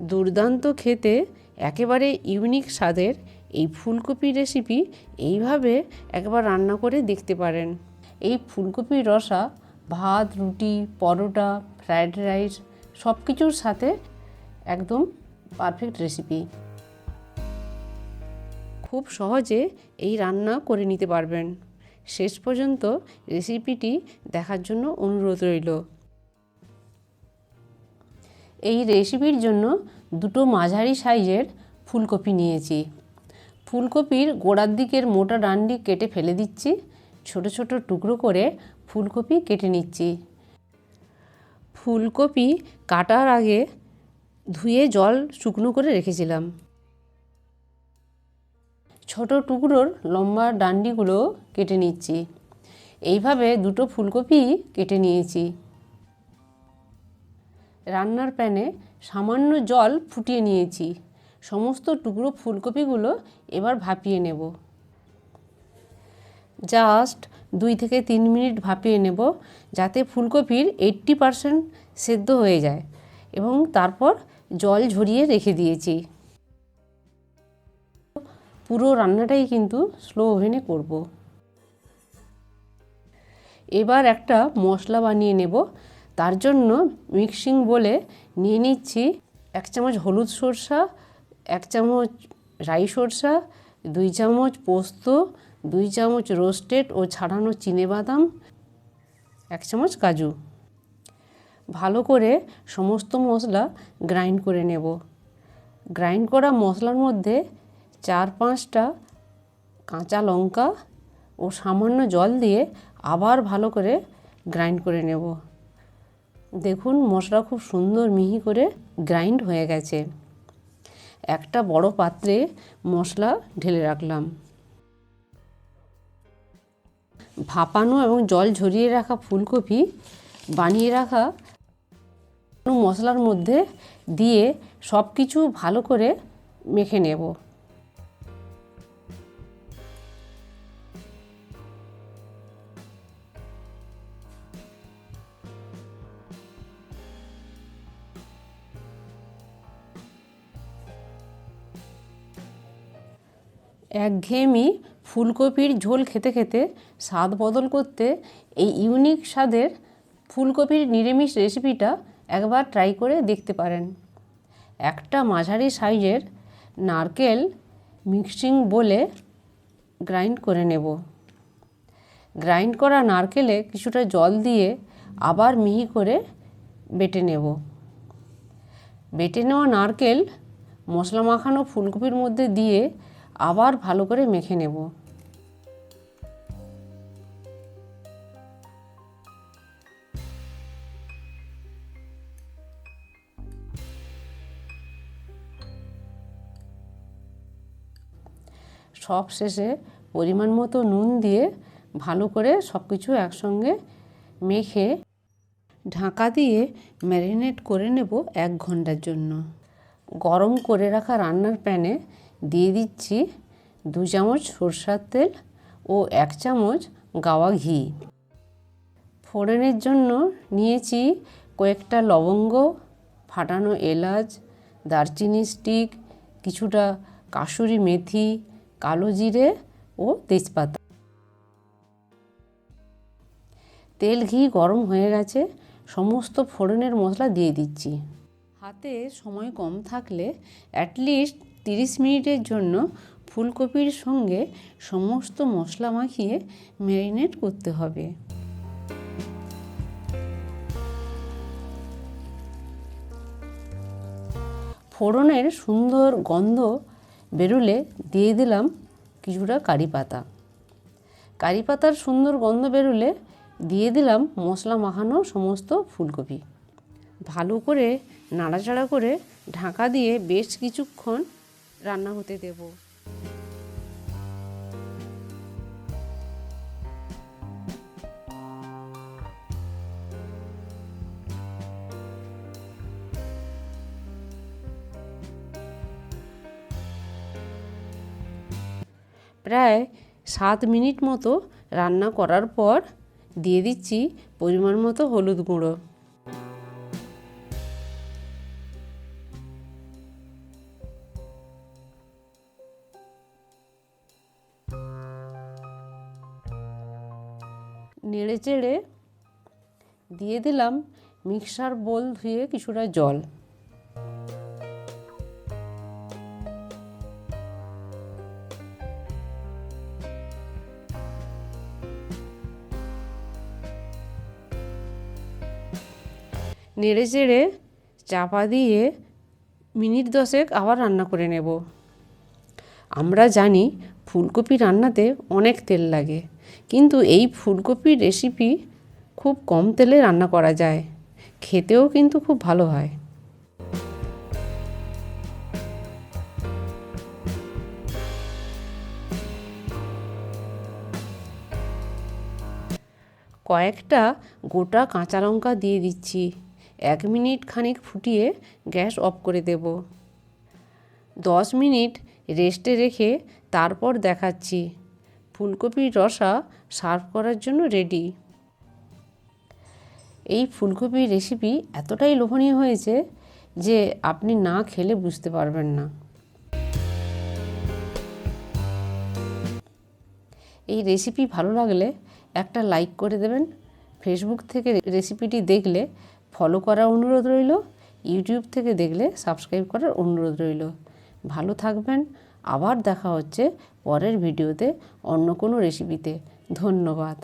দুর্দান্ত খেতে একেবারে ইউনিক স্বাদের এই ফুলকপি রেসিপি এইভাবে একবার রান্না করে দেখতে পারেন। এই ফুলকপির রসা, ভাত, রুটি, পরোটা ফ্রায়েড রাইস সব কিছুর সাথে একদম পারফেক্ট রেসিপি খুব সহজে এই রান্না করে নিতে পারবেন। শেষ পর্যন্ত রেসিপিটি দেখার জন্য অনুরোধ রইল। এই রেসিপির জন্য দুটো মাঝারি সাইজের ফুলকপি নিয়েছি। ফুলকপির গোড়ার দিকের মোটা ডান্ডি কেটে ফেলে দিচ্ছি। ছোট ছোট টুকরো করে ফুলকপি কেটে নিচ্ছি। ফুলকপি কাটার আগে ধুয়ে জল শুকনো করে রেখেছিলাম। ছোট টুকরোর লম্বা ডান্ডিগুলো কেটে নিচ্ছি। এইভাবে দুটো ফুলকপি কেটে নিয়েছি। রান্নার প্যানে সামান্য জল ফুটিয়ে নিয়েছি। সমস্ত টুকরো ফুলকপিগুলো এবার ভাপিয়ে নেব। জাস্ট দুই থেকে তিন মিনিট ভাপিয়ে নেব যাতে ফুলকপির এইট্টি পারসেন্ট সেদ্ধ হয়ে যায় এবং তারপর জল ঝরিয়ে রেখে দিয়েছি। পুরো রান্নাটাই কিন্তু স্লো ওভেনে করব। এবার একটা মশলা বানিয়ে নেব তার জন্য মিক্সিং বলে নিয়ে নিচ্ছি এক চামচ হলুদ সরষা, এক চামচ রাই সরষা, দুই চামচ পোস্ত, দুই চামচ রোস্টেড ও ছাড়ানো বাদাম, এক চামচ কাজু। ভালো করে সমস্ত মশলা গ্রাইন্ড করে নেব। গ্রাইন্ড করা মশলার মধ্যে চার পাঁচটা কাঁচা লঙ্কা ও সামান্য জল দিয়ে আবার ভালো করে গ্রাইন্ড করে নেব। দেখুন, মশলা খুব সুন্দর মিহি করে গ্রাইন্ড হয়ে গেছে। একটা বড় পাত্রে মশলা ঢেলে রাখলাম। ভাপানো এবং জল ঝরিয়ে রাখা ফুলকপি বানিয়ে রাখা মশলার মধ্যে দিয়ে সব কিছু ভালো করে মেখে নেব। একঘেয়েমি ফুলকপির ঝোল খেতে খেতে স্বাদ বদল করতে এই ইউনিক স্বাদের ফুলকপির নিরামিষ রেসিপিটা একবার ট্রাই করে দেখতে পারেন। একটা মাঝারি সাইজের নারকেল মিক্সিং বলে গ্রাইন্ড করে নেব। গ্রাইন্ড করা নারকেলে কিছুটা জল দিয়ে আবার মিহি করে বেটে নেব। বেটে নেওয়া নারকেল মশলা মাখানো ফুলকপির মধ্যে দিয়ে আবার ভালো করে মেখে নেব। সব শেষে পরিমাণ মতো নুন দিয়ে ভালো করে সব কিছু একসঙ্গে মেখে ঢাকা দিয়ে ম্যারিনেট করে নেব এক ঘণ্টার জন্য। গরম করে রাখা রান্নার প্যানে দিয়ে দিচ্ছি দু চামচ সরষার তেল ও এক চামচ গাওয়া ঘি। ফোড়নের জন্য নিয়েছি কয়েকটা লবঙ্গ, ফাটানো এলাচ, দারচিনি স্টিক, কিছুটা কাসুরি মেথি, কালো জিরে ও তেজপাতা। তেল ঘি গরম হয়ে গেছে, সমস্ত ফোড়নের মশলা দিয়ে দিচ্ছি। হাতে সময় কম থাকলে অ্যাটলিস্ট তিরিশ মিনিটের জন্য ফুলকপির সঙ্গে সমস্ত মশলা মাখিয়ে ম্যারিনেট করতে হবে। ফোড়নের সুন্দর গন্ধ বেরুলে দিয়ে দিলাম কিছুটা কারি পাতা। কারি পাতার সুন্দর গন্ধ বেরুলে দিয়ে দিলাম মশলা মাখানো সমস্ত ফুলকপি। ভালো করে নাড়াচাড়া করে ঢাকা দিয়ে বেশ কিছুক্ষণ রান্না হতে দেব। প্রায় সাত মিনিট মতো রান্না করার পর দিয়ে দিচ্ছি পরিমাণ মতো হলুদ গুঁড়ো। নেড়ে চেড়ে দিয়ে দিলাম মিক্সার বোল ধুয়ে কিছুটা জল। নেড়ে চেড়ে চাপা দিয়ে মিনিট দশেক আবার রান্না করে নেব। আমরা জানি ফুলকপি রান্নাতে অনেক তেল লাগে। কিন্তু এই ফুলকপির রেসিপি খুব কম তেলে রান্না করা যায়। খেতেও কিন্তু খুব ভালো হয়। কয়েকটা গোটা কাঁচা লঙ্কা দিয়ে দিচ্ছি। এক মিনিট খানিক ফুটিয়ে গ্যাস অফ করে দেব। দশ মিনিট রেস্টে রেখে তারপর দেখাচ্ছি। ফুলকপির রসা সার্ভ করার জন্য রেডি। এই ফুলকপির রেসিপি এতটাই লোভনীয় হয়েছে যে আপনি না খেলে বুঝতে পারবেন না। এই রেসিপি ভালো লাগলে একটা লাইক করে দেবেন। ফেসবুক থেকে রেসিপিটি দেখলে ফলো করার অনুরোধ রইল। ইউটিউব থেকে দেখলে সাবস্ক্রাইব করার অনুরোধ রইল। ভালো থাকবেন আবার দেখা হচ্ছে পরের ভিডিওতে অন্য কোনো রেসিপিতে ধন্যবাদ।